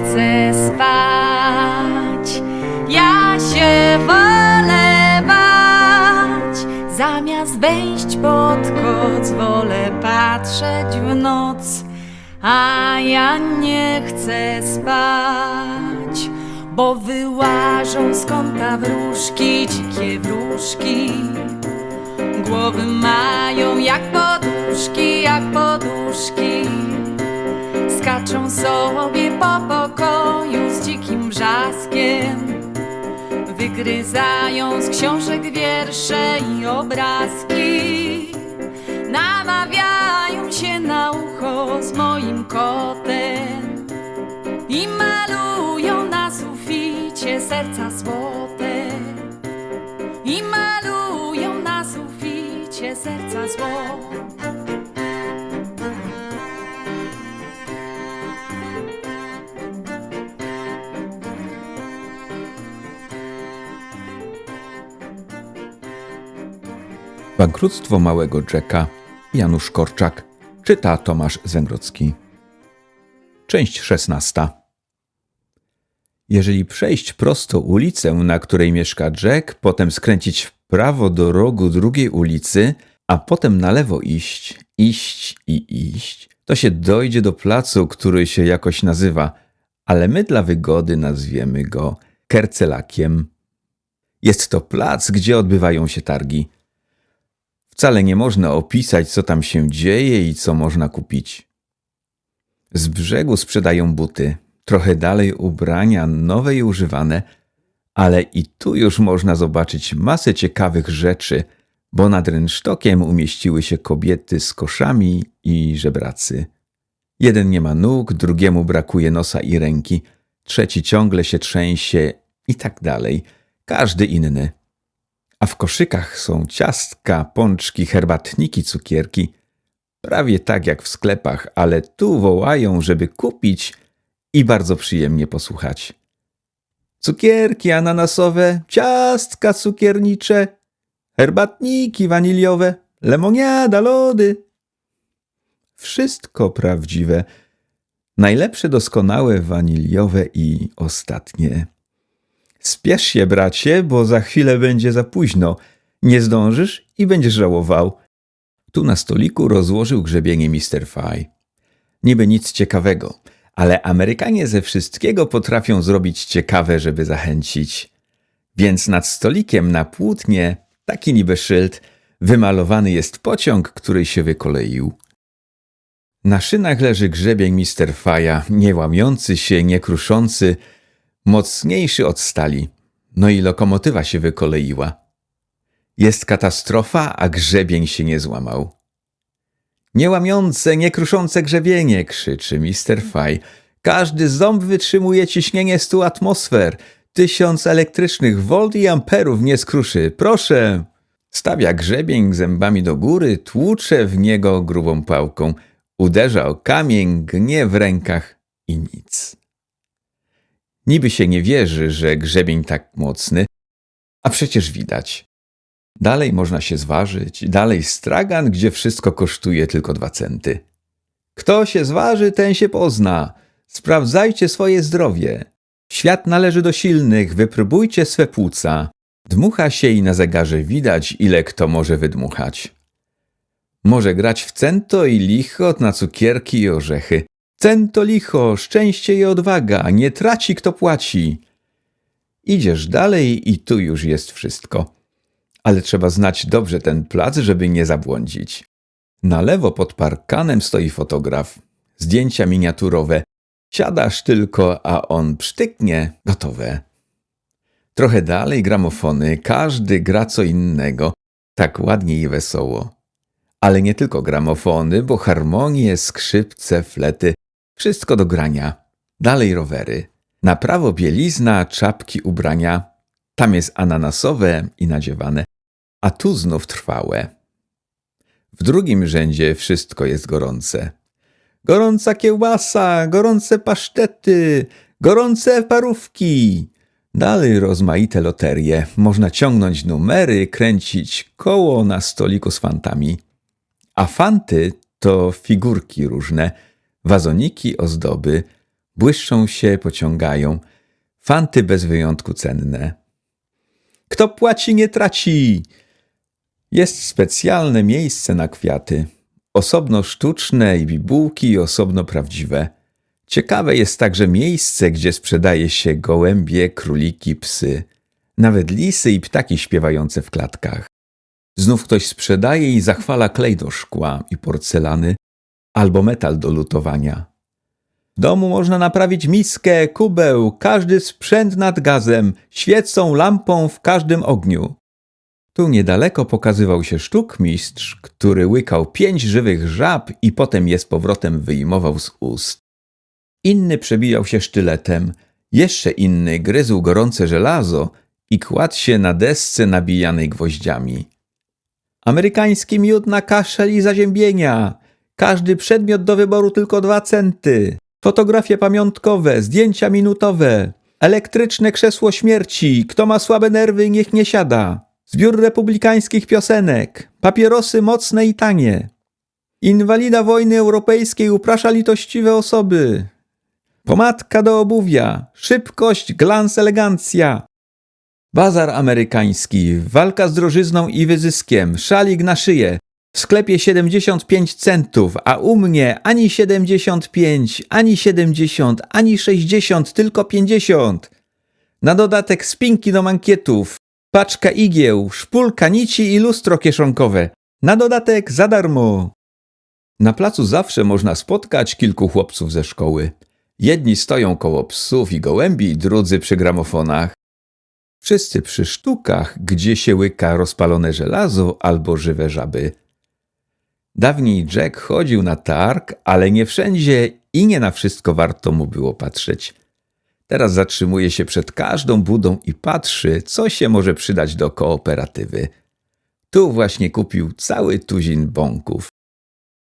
chcę spać. Ja się wolę bać. Zamiast wejść pod koc, wolę patrzeć w noc. A ja nie chcę spać, bo wyłażą z kąta wróżki, dzikie wróżki. Głowy mają jak poduszki, jak poduszki. Skaczą sobie po pokoju z dzikim brzaskiem. Wygryzają z książek wiersze i obrazki. Namawiają się na ucho z moim kotem i malują na suficie serca złote. I malują na suficie serca złote. Bankructwo małego Jacka. Janusz Korczak. Czyta Tomasz Zęgrocki. Część szesnasta. Jeżeli przejść prosto ulicę, na której mieszka Jack, potem skręcić w prawo do rogu drugiej ulicy, a potem na lewo iść, iść i iść, to się dojdzie do placu, który się jakoś nazywa, ale my dla wygody nazwiemy go Kercelakiem. Jest to plac, gdzie odbywają się targi. Wcale nie można opisać, co tam się dzieje i co można kupić. Z brzegu sprzedają buty, trochę dalej ubrania, nowe i używane, ale i tu już można zobaczyć masę ciekawych rzeczy, bo nad rynsztokiem umieściły się kobiety z koszami i żebracy. Jeden nie ma nóg, drugiemu brakuje nosa i ręki, trzeci ciągle się trzęsie i tak dalej, każdy inny. A w koszykach są ciastka, pączki, herbatniki, cukierki. Prawie tak jak w sklepach, ale tu wołają, żeby kupić i bardzo przyjemnie posłuchać. Cukierki ananasowe, ciastka cukiernicze, herbatniki waniliowe, lemoniada, lody. Wszystko prawdziwe. Najlepsze, doskonałe, waniliowe i ostatnie. Spiesz się, bracie, bo za chwilę będzie za późno. Nie zdążysz i będziesz żałował. Tu na stoliku rozłożył grzebienie Mr. Fry. Niby nic ciekawego, ale Amerykanie ze wszystkiego potrafią zrobić ciekawe, żeby zachęcić. Więc nad stolikiem na płótnie, taki niby szyld, wymalowany jest pociąg, który się wykoleił. Na szynach leży grzebień Mr. Faja, nie łamiący się, nie kruszący, mocniejszy od stali. No i lokomotywa się wykoleiła. Jest katastrofa, a grzebień się nie złamał. Niełamiące, niekruszące grzebienie, krzyczy Mr. Faj. Każdy ząb wytrzymuje ciśnienie stu atmosfer. Tysiąc elektrycznych volt i amperów nie skruszy. Proszę! Stawia grzebień zębami do góry, tłucze w niego grubą pałką. Uderza o kamień, gnie w rękach i nic. Niby się nie wierzy, że grzebień tak mocny, a przecież widać. Dalej można się zważyć, dalej stragan, gdzie wszystko kosztuje tylko dwa centy. Kto się zważy, ten się pozna. Sprawdzajcie swoje zdrowie. Świat należy do silnych, wypróbujcie swe płuca. Dmucha się i na zegarze widać, ile kto może wydmuchać. Może grać w cento i lichot na cukierki i orzechy. Cento licho, szczęście i odwaga, nie traci kto płaci. Idziesz dalej i tu już jest wszystko. Ale trzeba znać dobrze ten plac, żeby nie zabłądzić. Na lewo pod parkanem stoi fotograf. Zdjęcia miniaturowe. Siadasz tylko, a on psztyknie, gotowe. Trochę dalej gramofony, każdy gra co innego, tak ładnie i wesoło. Ale nie tylko gramofony, bo harmonie, skrzypce, flety, wszystko do grania. Dalej rowery. Na prawo bielizna, czapki, ubrania. Tam jest ananasowe i nadziewane, a tu znów trwałe. W drugim rzędzie wszystko jest gorące. Gorąca kiełbasa, gorące pasztety, gorące parówki. Dalej rozmaite loterie. Można ciągnąć numery, kręcić koło na stoliku z fantami. A fanty to figurki różne, wazoniki, ozdoby, Błyszczą się, pociągają. Fanty bez wyjątku cenne. Kto płaci, nie traci. Jest specjalne miejsce na kwiaty. Osobno sztuczne i bibułki, i osobno prawdziwe. Ciekawe jest także miejsce, gdzie sprzedaje się gołębie, króliki, psy. Nawet lisy i ptaki śpiewające w klatkach. Znów ktoś sprzedaje i zachwala klej do szkła i porcelany albo metal do lutowania. W domu można naprawić miskę, kubeł, każdy sprzęt nad gazem, świecą, lampą w każdym ogniu. Tu niedaleko pokazywał się sztukmistrz, który łykał pięć żywych żab i potem je z powrotem wyjmował z ust. Inny przebijał się sztyletem, jeszcze inny gryzł gorące żelazo i kładł się na desce nabijanej gwoździami. Amerykański miód na kaszel i zaziębienia. Każdy przedmiot do wyboru tylko dwa centy. Fotografie pamiątkowe, zdjęcia minutowe. Elektryczne krzesło śmierci. Kto ma słabe nerwy, niech nie siada. Zbiór republikańskich piosenek. Papierosy mocne i tanie. Inwalida wojny europejskiej uprasza litościwe osoby. Pomadka do obuwia. Szybkość, glans, elegancja. Bazar amerykański, walka z drożyzną i wyzyskiem, szalik na szyję. W sklepie 75 centów, a u mnie ani 75, ani 70, ani 60, tylko 50. Na dodatek spinki do mankietów, paczka igieł, szpulka nici i lustro kieszonkowe. Na dodatek za darmo. Na placu zawsze można spotkać kilku chłopców ze szkoły. Jedni stoją koło psów i gołębi, drudzy przy gramofonach. Wszyscy przy sztukach, gdzie się łyka rozpalone żelazo albo żywe żaby. Dawniej Jack chodził na targ, ale nie wszędzie i nie na wszystko warto mu było patrzeć. Teraz zatrzymuje się przed każdą budą i patrzy, co się może przydać do kooperatywy. Tu właśnie kupił cały tuzin bąków.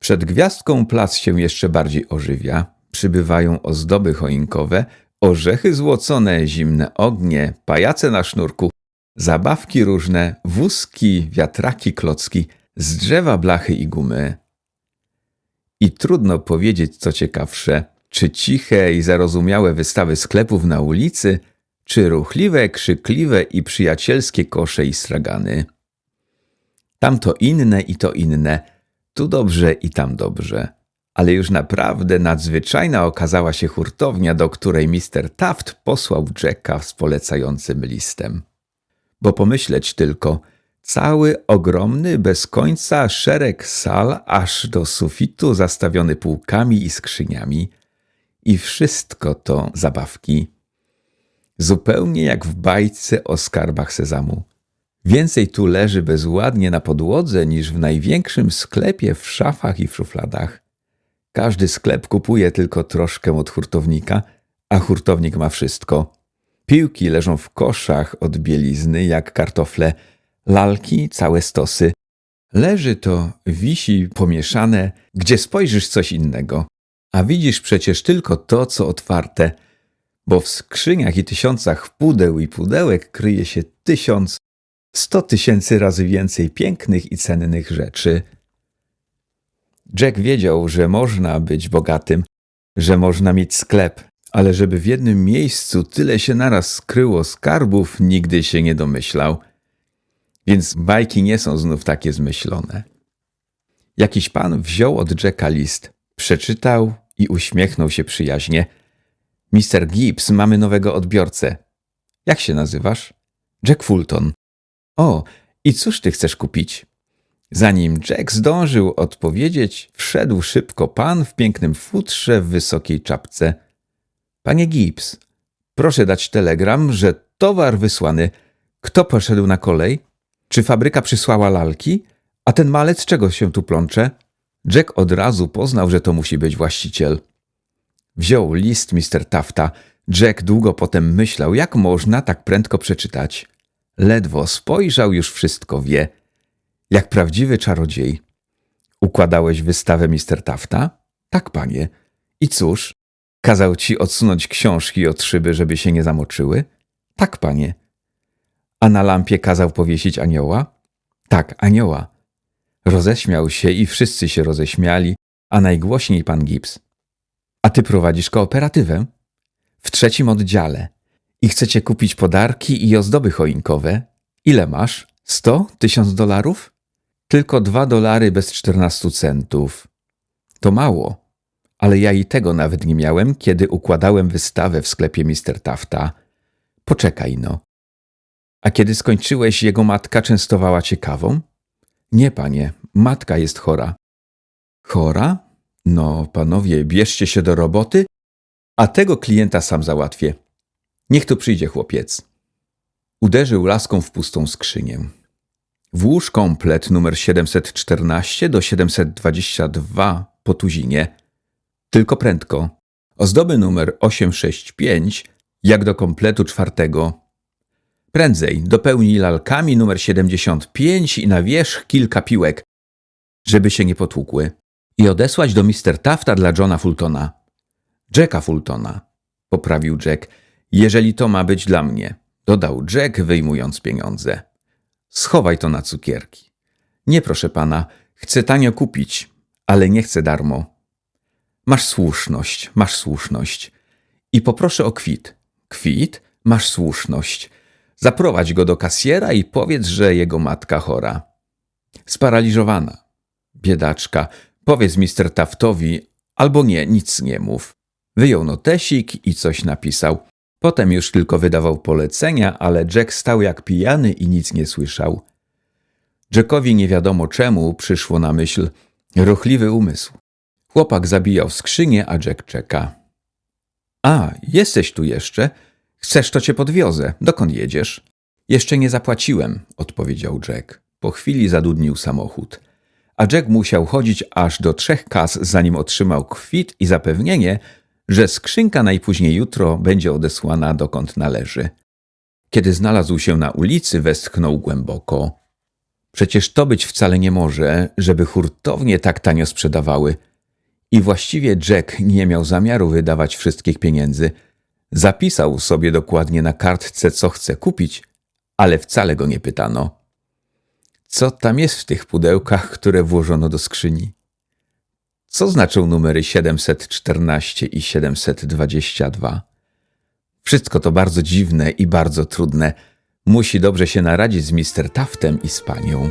Przed gwiazdką plac się jeszcze bardziej ożywia. Przybywają ozdoby choinkowe, orzechy złocone, zimne ognie, pajace na sznurku, zabawki różne, wózki, wiatraki, klocki, z drzewa blachy i gumy. I trudno powiedzieć, co ciekawsze, czy ciche i zarozumiałe wystawy sklepów na ulicy, czy ruchliwe, krzykliwe i przyjacielskie kosze i stragany. Tam to inne i to inne, tu dobrze i tam dobrze. Ale już naprawdę nadzwyczajna okazała się hurtownia, do której Mr. Taft posłał Jacka z polecającym listem. Bo pomyśleć tylko, cały ogromny, bez końca szereg sal aż do sufitu zastawiony półkami i skrzyniami. I wszystko to zabawki. Zupełnie jak w bajce o skarbach sezamu. Więcej tu leży bezładnie na podłodze niż w największym sklepie w szafach i w szufladach. Każdy sklep kupuje tylko troszkę od hurtownika, a hurtownik ma wszystko. Piłki leżą w koszach od bielizny jak kartofle, lalki całe stosy. Leży to, wisi pomieszane, gdzie spojrzysz coś innego, a widzisz przecież tylko to, co otwarte, bo w skrzyniach i tysiącach pudeł i pudełek kryje się tysiąc, sto tysięcy razy więcej pięknych i cennych rzeczy. Jack wiedział, że można być bogatym, że można mieć sklep, ale żeby w jednym miejscu tyle się naraz skryło skarbów, nigdy się nie domyślał. Więc bajki nie są znów takie zmyślone. Jakiś pan wziął od Jacka list, przeczytał i uśmiechnął się przyjaźnie. Mister Gibbs, mamy nowego odbiorcę. Jak się nazywasz? Jack Fulton. O, i cóż ty chcesz kupić? Zanim Jack zdążył odpowiedzieć, wszedł szybko pan w pięknym futrze w wysokiej czapce. Panie Gibbs, proszę dać telegram, że towar wysłany. Kto poszedł na kolej? Czy fabryka przysłała lalki? A ten malec czego się tu plącze? Jack od razu poznał, że to musi być właściciel. Wziął list Mr. Tafta. Jack długo potem myślał, jak można tak prędko przeczytać. Ledwo spojrzał, już wszystko wie. Jak prawdziwy czarodziej. Układałeś wystawę Mr. Tafta? Tak, panie. I cóż? Kazał ci odsunąć książki od szyby, żeby się nie zamoczyły? Tak, panie. A na lampie kazał powiesić anioła? Tak, anioła. Roześmiał się i wszyscy się roześmiali, a najgłośniej pan Gibbs. A ty prowadzisz kooperatywę? w trzecim oddziale i chcecie kupić podarki i ozdoby choinkowe. Ile masz? Sto? Tysiąc dolarów? Tylko dwa dolary bez czternastu centów. To mało, ale ja i tego nawet nie miałem, kiedy układałem wystawę w sklepie Mr. Tafta. Poczekaj no. A kiedy skończyłeś, jego matka częstowała cię kawą? Nie, panie, matka jest chora. Chora? No, panowie, bierzcie się do roboty, a tego klienta sam załatwię. Niech tu przyjdzie chłopiec. Uderzył laską w pustą skrzynię. Włóż komplet numer 714 do 722 po tuzinie. Tylko prędko. Ozdoby numer 865 jak do kompletu czwartego. Prędzej dopełnij lalkami numer 75 i na wierzch kilka piłek, żeby się nie potłukły. I odesłać do Mr. Tafta dla Johna Fultona. Jacka Fultona, poprawił Jack, jeżeli to ma być dla mnie, dodał Jack, wyjmując pieniądze. Schowaj to na cukierki. Nie, proszę pana, chcę tanio kupić, ale nie chcę darmo. Masz słuszność, masz słuszność. I poproszę o kwit. Kwit? Masz słuszność. Zaprowadź go do kasjera i powiedz, że jego matka chora. Sparaliżowana. Biedaczka, powiedz mister Taftowi, albo nie, nic nie mów. Wyjął notesik i coś napisał. Potem już tylko wydawał polecenia, ale Jack stał jak pijany i nic nie słyszał. Jackowi nie wiadomo czemu przyszło na myśl ruchliwy umysł. Chłopak zabijał skrzynię, a Jack czeka. A, jesteś tu jeszcze? Chcesz, to cię podwiozę. Dokąd jedziesz? Jeszcze nie zapłaciłem, odpowiedział Jack. Po chwili zadudnił samochód. A Jack musiał chodzić aż do trzech kas, zanim otrzymał kwit i zapewnienie, że skrzynka najpóźniej jutro będzie odesłana dokąd należy. Kiedy znalazł się na ulicy, westchnął głęboko. Przecież to być wcale nie może, żeby hurtownie tak tanio sprzedawały. I właściwie Jack nie miał zamiaru wydawać wszystkich pieniędzy. Zapisał sobie dokładnie na kartce, co chce kupić, ale wcale go nie pytano. Co tam jest w tych pudełkach, które włożono do skrzyni? Co znaczą numery 714 i 722? Wszystko to bardzo dziwne i bardzo trudne. Musi dobrze się naradzić z Mr. Taftem i z panią.